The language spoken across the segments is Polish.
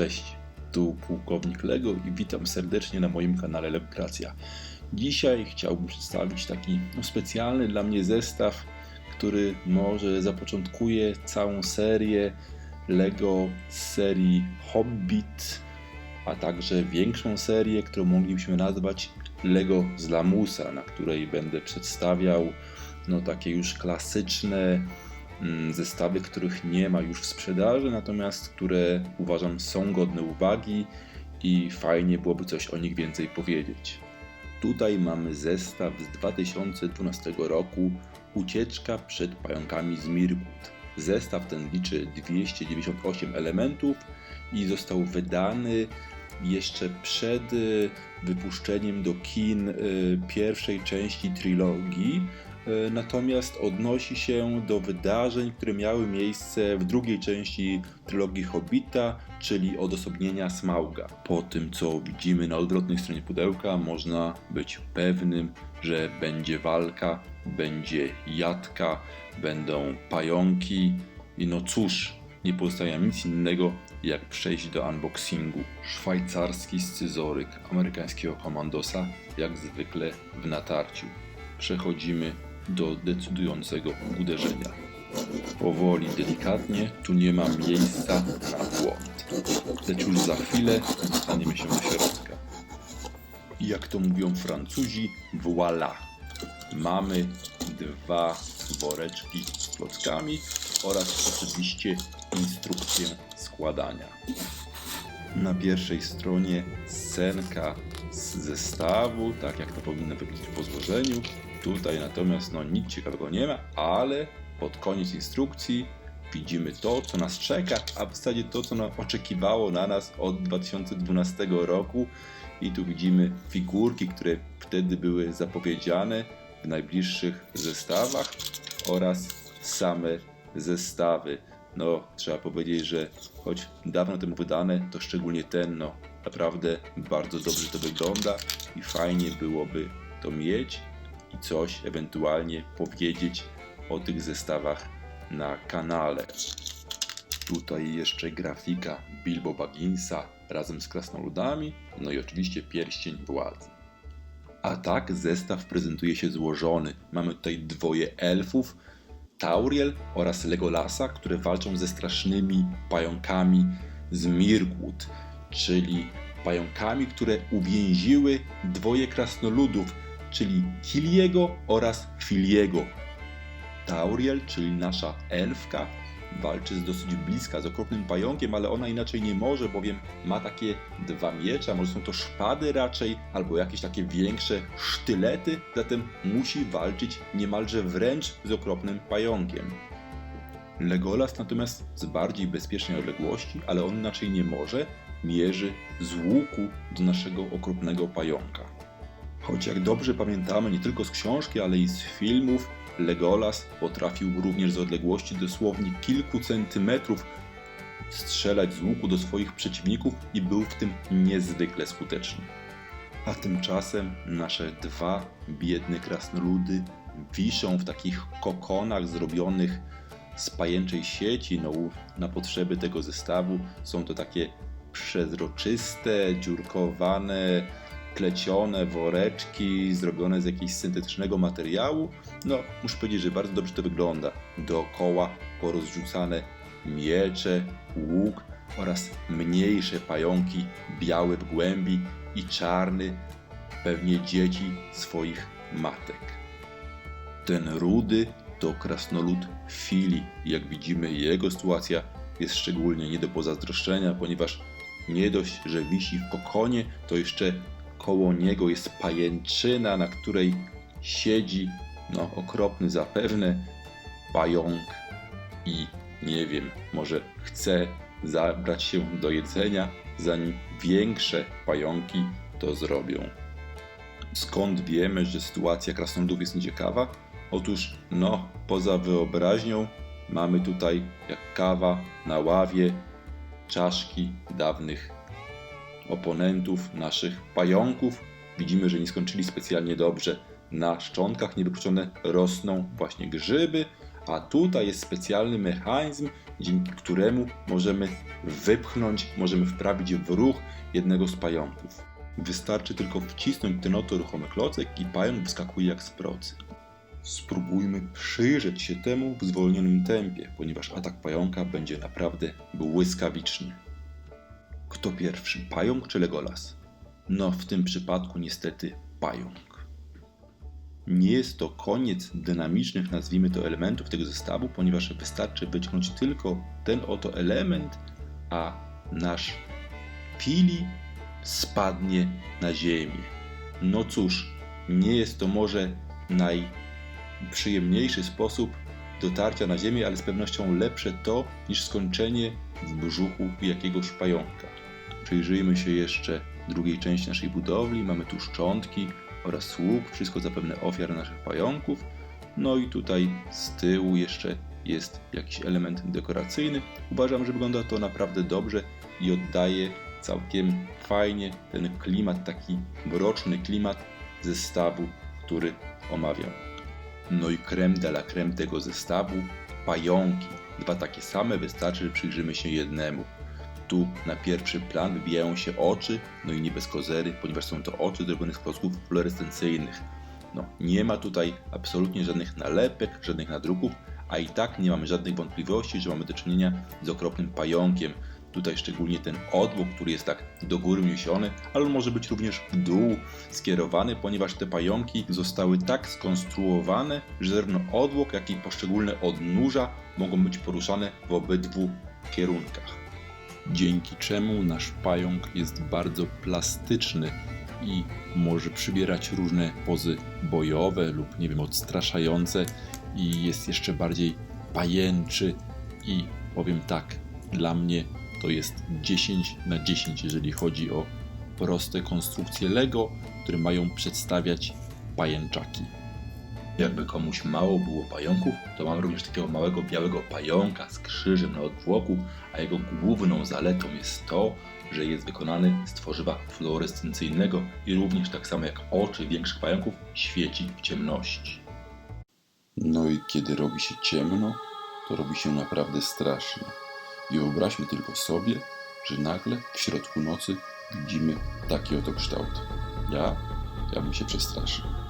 Cześć, tu pułkownik Lego i witam serdecznie na moim kanale Legracja. Dzisiaj chciałbym przedstawić taki no, specjalny dla mnie zestaw, który może zapoczątkuje całą serię Lego z serii Hobbit, a także większą serię, którą moglibyśmy nazwać Lego z Lamusa, na której będę przedstawiał no, takie już klasyczne zestawy, których nie ma już w sprzedaży, natomiast które uważam są godne uwagi i fajnie byłoby coś o nich więcej powiedzieć. Tutaj mamy zestaw z 2012 roku Ucieczka przed pająkami z Mirkut. Zestaw ten liczy 298 elementów i został wydany jeszcze przed y, wypuszczeniem do kin y, pierwszej części trilogii, natomiast odnosi się do wydarzeń, które miały miejsce w drugiej części trylogii Hobbita, czyli odosobnienia Smauga. Po tym, co widzimy na odwrotnej stronie pudełka, można być pewnym, że będzie walka, będzie jadka, będą pająki i no cóż, nie pozostaje nic innego, jak przejść do unboxingu. Szwajcarski scyzoryk amerykańskiego komandosa, jak zwykle w natarciu. Przechodzimy do decydującego uderzenia. Powoli, delikatnie, tu nie ma miejsca na błąd. Lecz już za chwilę dostaniemy się do środka. I jak to mówią Francuzi, voilà! Mamy dwa woreczki z klockami oraz oczywiście instrukcję składania. Na pierwszej stronie scenka z zestawu, tak jak to powinno wyglądać po złożeniu. Tutaj natomiast no, nic ciekawego nie ma, ale pod koniec instrukcji widzimy to, co nas czeka, a w zasadzie to, co no, oczekiwało na nas od 2012 roku. I tu widzimy figurki, które wtedy były zapowiedziane w najbliższych zestawach oraz same zestawy. No, trzeba powiedzieć, że choć dawno temu wydane, to szczególnie ten, no, naprawdę bardzo dobrze to wygląda i fajnie byłoby to mieć i coś ewentualnie powiedzieć o tych zestawach na kanale. Tutaj jeszcze grafika Bilbo Bagginsa razem z krasnoludami, no i oczywiście pierścień władzy. A tak zestaw prezentuje się złożony. Mamy tutaj dwoje elfów, Tauriel oraz Legolasa, które walczą ze strasznymi pająkami z Mirkwood, czyli pająkami, które uwięziły dwoje krasnoludów, czyli Kiliego oraz Filiego. Tauriel, czyli nasza elfka, walczy z dosyć bliska z okropnym pająkiem, ale ona inaczej nie może, bowiem ma takie dwa miecze, a może są to szpady raczej, albo jakieś takie większe sztylety, zatem musi walczyć niemalże wręcz z okropnym pająkiem. Legolas natomiast z bardziej bezpiecznej odległości, ale on inaczej nie może, mierzy z łuku do naszego okropnego pająka. Choć jak dobrze pamiętamy nie tylko z książki, ale i z filmów, Legolas potrafił również z odległości dosłownie kilku centymetrów strzelać z łuku do swoich przeciwników i był w tym niezwykle skuteczny. A tymczasem nasze dwa biedne krasnoludy wiszą w takich kokonach zrobionych z pajęczej sieci. No, na potrzeby tego zestawu są to takie przezroczyste, dziurkowane, plecione woreczki zrobione z jakiegoś syntetycznego materiału. No, muszę powiedzieć, że bardzo dobrze to wygląda. Dookoła porozrzucane miecze, łuk oraz mniejsze pająki, białe w głębi i czarny, pewnie dzieci swoich matek. Ten rudy to krasnolud Fili. Jak widzimy, jego sytuacja jest szczególnie nie do pozazdroszczenia, ponieważ nie dość, że wisi w kokonie, to jeszcze koło niego jest pajęczyna, na której siedzi, no okropny zapewne, pająk i nie wiem, może chce zabrać się do jedzenia, zanim większe pająki to zrobią. Skąd wiemy, że sytuacja krasnoludów jest nieciekawa? Otóż, no, poza wyobraźnią mamy tutaj jak kawa na ławie czaszki dawnych oponentów, naszych pająków. Widzimy, że nie skończyli specjalnie dobrze. Na szczątkach niewykluczone rosną właśnie grzyby, A tutaj jest specjalny mechanizm, dzięki któremu możemy wypchnąć, możemy wprawić w ruch jednego z pająków. Wystarczy tylko wcisnąć ten oto ruchomy klocek i pająk wyskakuje jak z procy. Spróbujmy przyjrzeć się temu w zwolnionym tempie, ponieważ atak pająka będzie naprawdę błyskawiczny. Kto pierwszy, pająk czy Legolas? No, w tym przypadku niestety pająk. Nie jest to koniec dynamicznych, nazwijmy to, elementów tego zestawu, ponieważ wystarczy wyciągnąć tylko ten oto element, a nasz Fili spadnie na ziemię. No cóż, nie jest to może najprzyjemniejszy sposób dotarcia na ziemię, ale z pewnością lepsze to niż skończenie w brzuchu jakiegoś pająka. Przyjrzyjmy się jeszcze drugiej części naszej budowli. Mamy tu szczątki oraz słup, wszystko zapewne ofiar naszych pająków. No i tutaj z tyłu jeszcze jest jakiś element dekoracyjny. Uważam, że wygląda to naprawdę dobrze i oddaje całkiem fajnie ten klimat, taki mroczny klimat zestawu, który omawiam. No i creme de la creme tego zestawu, pająki. Dwa takie same, wystarczy, że przyjrzymy się jednemu. Tu na pierwszy plan wybijają się oczy, no i nie bez kozery, ponieważ są to oczy zrobione z klocków fluorescencyjnych. No, nie ma tutaj absolutnie żadnych nalepek, żadnych nadruków, a i tak nie mamy żadnych wątpliwości, że mamy do czynienia z okropnym pająkiem. Tutaj szczególnie ten odwłok, który jest tak do góry niesiony, ale on może być również w dół skierowany, ponieważ te pająki zostały tak skonstruowane, że zarówno odwłok, jak i poszczególne odnóża mogą być poruszane w obydwu kierunkach. Dzięki czemu nasz pająk jest bardzo plastyczny i może przybierać różne pozy bojowe lub nie wiem, odstraszające i jest jeszcze bardziej pajęczy i powiem tak, dla mnie to jest 10 na 10, jeżeli chodzi o proste konstrukcje Lego, które mają przedstawiać pajęczaki. Jakby komuś mało było pająków, to mam również takiego małego białego pająka z krzyżem na odwłoku, a jego główną zaletą jest to, że jest wykonany z tworzywa fluorescencyjnego i również tak samo jak oczy większych pająków świeci w ciemności. No i kiedy robi się ciemno, to robi się naprawdę strasznie. I wyobraźmy tylko sobie, że nagle w środku nocy widzimy taki oto kształt. Ja, ja bym się przestraszył.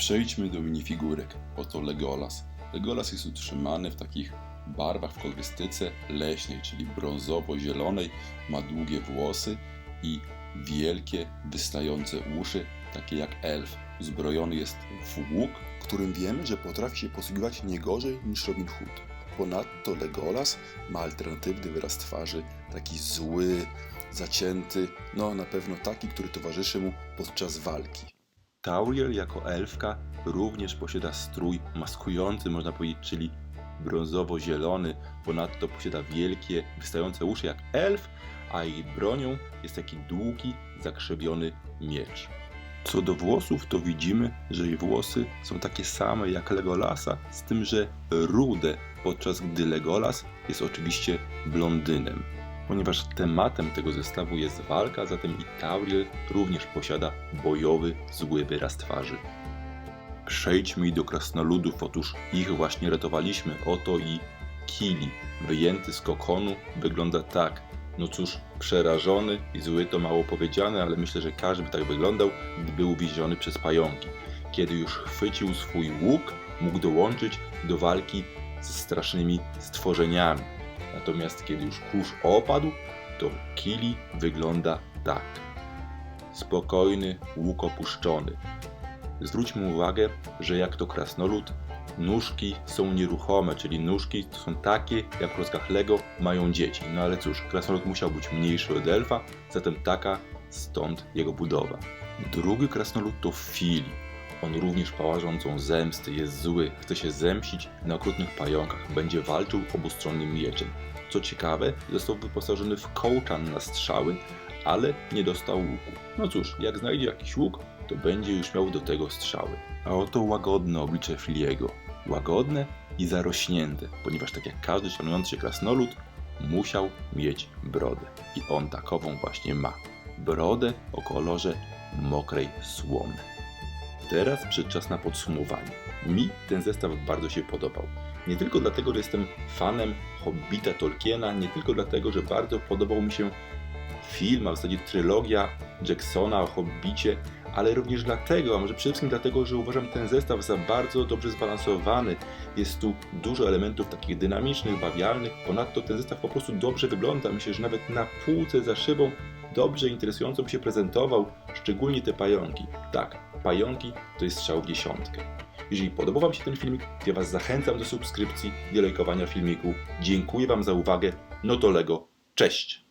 Przejdźmy do minifigurek. Oto Legolas. Legolas jest utrzymany w takich barwach w kolorystyce leśnej, czyli brązowo-zielonej, ma długie włosy i wielkie, wystające uszy, takie jak elf. Uzbrojony jest w łuk, którym wiemy, że potrafi się posługiwać nie gorzej niż Robin Hood. Ponadto Legolas ma alternatywny wyraz twarzy, taki zły, zacięty, no na pewno taki, który towarzyszy mu podczas walki. Tauriel jako elfka również posiada strój maskujący, można powiedzieć, czyli brązowo-zielony. Ponadto posiada wielkie, wystające uszy jak elf, a jej bronią jest taki długi, zakrzewiony miecz. Co do włosów, to widzimy, że jej włosy są takie same jak Legolasa, z tym, że rude, podczas gdy Legolas jest oczywiście blondynem. Ponieważ tematem tego zestawu jest walka, zatem i Tauriel również posiada bojowy, zły wyraz twarzy. Przejdźmy do krasnoludów, otóż ich właśnie ratowaliśmy. Oto i Kili, wyjęty z kokonu, wygląda tak. No cóż, przerażony i zły to mało powiedziane, ale myślę, że każdy by tak wyglądał, gdy był uwięziony przez pająki. Kiedy już chwycił swój łuk, mógł dołączyć do walki ze strasznymi stworzeniami. Natomiast kiedy już kurz opadł, to Kili wygląda tak. Spokojny, łuk opuszczony. Zwróćmy uwagę, że jak to krasnolud, nóżki są nieruchome, czyli nóżki to są takie, jak w Lego mają dzieci. No ale cóż, krasnolud musiał być mniejszy od elfa, zatem taka stąd jego budowa. Drugi krasnolud to Fili. On również pała rządzą zemsty, jest zły, chce się zemścić na okrutnych pająkach, będzie walczył obustronnym mieczem. Co ciekawe, został wyposażony w kołczan na strzały, ale nie dostał łuku. No cóż, jak znajdzie jakiś łuk, to będzie już miał do tego strzały. A oto łagodne oblicze Filiego. Łagodne i zarośnięte, ponieważ tak jak każdy szanujący się krasnolud, musiał mieć brodę. I on takową właśnie ma. Brodę o kolorze mokrej słomy. Teraz przyszedł czas na podsumowanie. Mi ten zestaw bardzo się podobał. Nie tylko dlatego, że jestem fanem Hobbita Tolkiena, nie tylko dlatego, że bardzo podobał mi się film, a w zasadzie trylogia Jacksona o Hobbicie, ale również dlatego, a może przede wszystkim dlatego, że uważam ten zestaw za bardzo dobrze zbalansowany. Jest tu dużo elementów takich dynamicznych, bawialnych. Ponadto ten zestaw po prostu dobrze wygląda. Myślę, że nawet na półce za szybą dobrze, interesująco by się prezentował, szczególnie te pająki. Tak, pająki to jest strzał w dziesiątkę. Jeżeli podobał Wam się ten filmik, to ja Was zachęcam do subskrypcji, do lajkowania filmiku. Dziękuję Wam za uwagę. No to Lego, cześć!